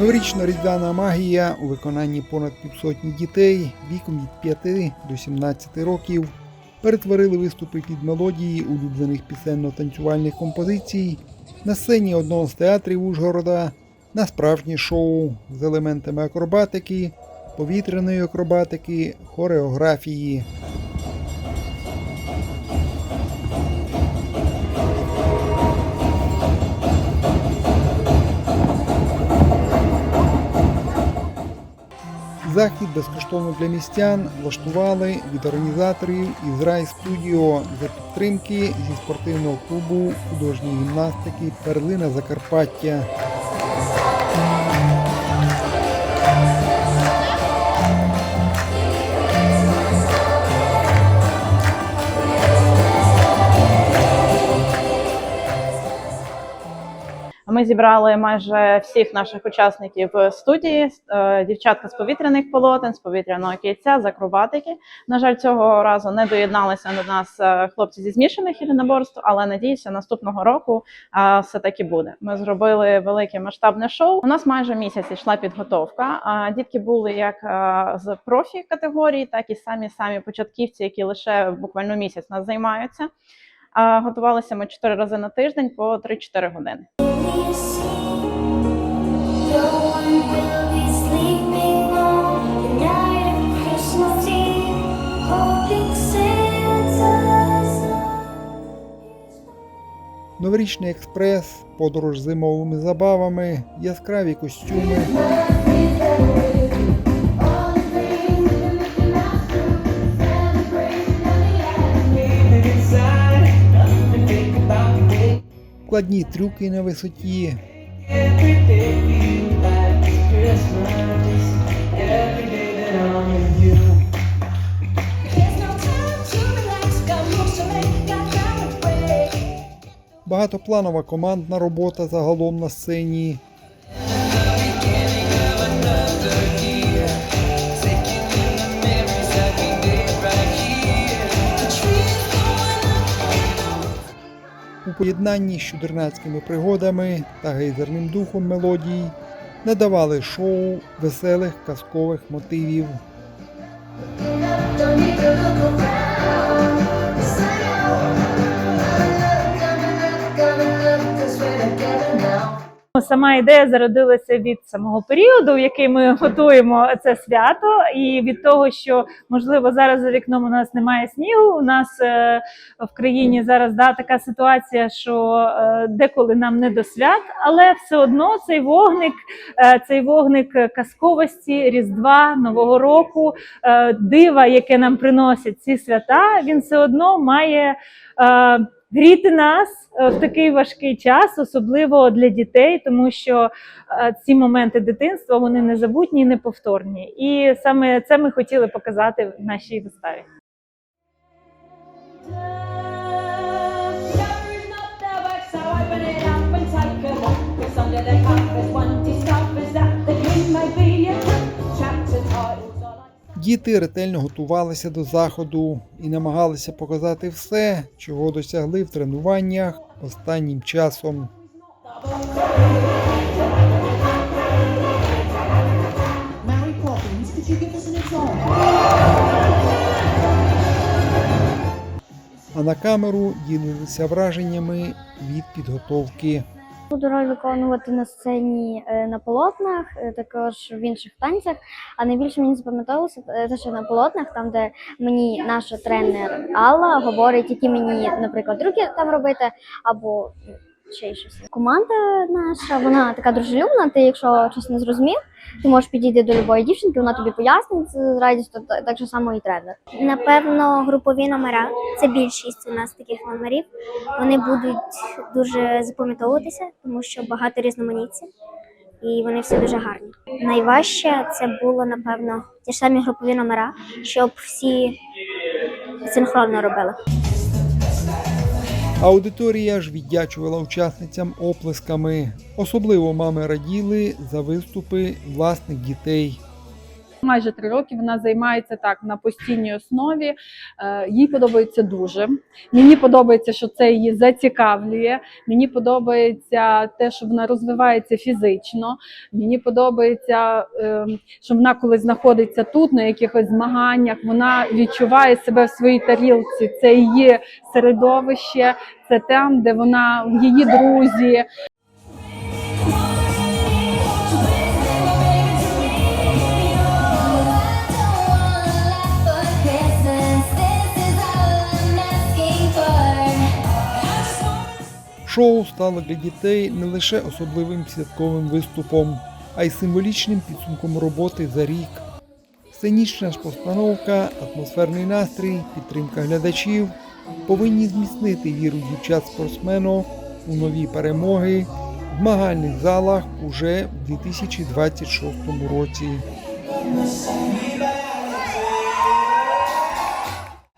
Новорічна різдвяна магія у виконанні понад півсотні дітей віком від 5 до 17 років перетворили виступи під мелодії улюблених пісенно-танцювальних композицій на сцені одного з театрів Ужгорода на справжнє шоу з елементами акробатики, повітряної акробатики, хореографії. Захід безкоштовно для містян влаштували від організаторів із Рай Студіо за підтримки зі спортивного клубу художньої гімнастики Перлина Закарпаття. Ми зібрали майже всіх наших учасників студії, е, дівчатка з повітряних полотен, з повітряного кільця, з акробатики. На жаль, цього разу не доєдналися до нас е, хлопці зі змішаних єдиноборств, але надіюся, наступного року е, все таки буде. Ми зробили велике масштабне шоу. У нас майже місяць йшла підготовка. Дітки були як з профі категорії, так і самі самі початківці, які лише буквально місяць нас займаються. А Готувалися ми чотири рази на тиждень по 3-4 години. Новорічний експрес, подорож зимовими забавами, яскраві костюми. Складні трюки на висоті, багатопланова командна робота загалом на сцені. Поєднанні з чудернацькими пригодами та гейзерним духом мелодій надавали шоу веселих казкових мотивів. Сама ідея зародилася від самого періоду, в який ми готуємо це свято, і від того, що можливо зараз за вікном у нас немає снігу. У нас е, в країні зараз да, така ситуація, що е, деколи нам не до свят, але все одно цей вогник, е, цей вогник казковості, різдва, нового року, е, дива, яке нам приносять ці свята, він все одно має. Е, гріти нас е, в такий важкий час, особливо для дітей, тому що е, ці моменти дитинства вони незабутні і неповторні. І саме це ми хотіли показати в нашій виставі. Never they the Діти ретельно готувалися до заходу і намагалися показати все, чого досягли в тренуваннях останнім часом. А на камеру ділилися враженнями від підготовки. Буду роль виконувати на сцені е, на полотнах, е, також в інших танцях. А найбільше мені запам'яталося е, те, що на полотнах, там де мені наша тренер Алла говорить, які мені, наприклад, руки там робити, або ще щось. Команда наша, вона така дружелюбна. Ти, якщо щось не зрозумів, ти можеш підійти до любої дівчинки, вона тобі пояснить з радістю, та- так же само і тренер. Напевно, групові номера це більшість у нас таких номерів. Вони будуть дуже запам'ятовуватися, тому що багато різноманіття, і вони всі дуже гарні. Найважче це було, напевно, ті ж самі групові номера, щоб всі синхронно робили. Аудиторія ж віддячувала учасницям оплесками. Особливо мами раділи за виступи власних дітей. Майже три роки вона займається так на постійній основі. Е, Їй подобається дуже. Мені подобається, що це її зацікавлює. Мені подобається те, що вона розвивається фізично. Мені подобається, е, що вона, коли знаходиться тут на якихось змаганнях, вона відчуває себе в своїй тарілці. Це її середовище, це там, де вона її друзі. Шоу стало для дітей не лише особливим святковим виступом, а й символічним підсумком роботи за рік. Сценічна ж постановка, атмосферний настрій, підтримка глядачів повинні зміцнити віру дівчат-спортсменок у нові перемоги в змагальних залах уже в 2026 році.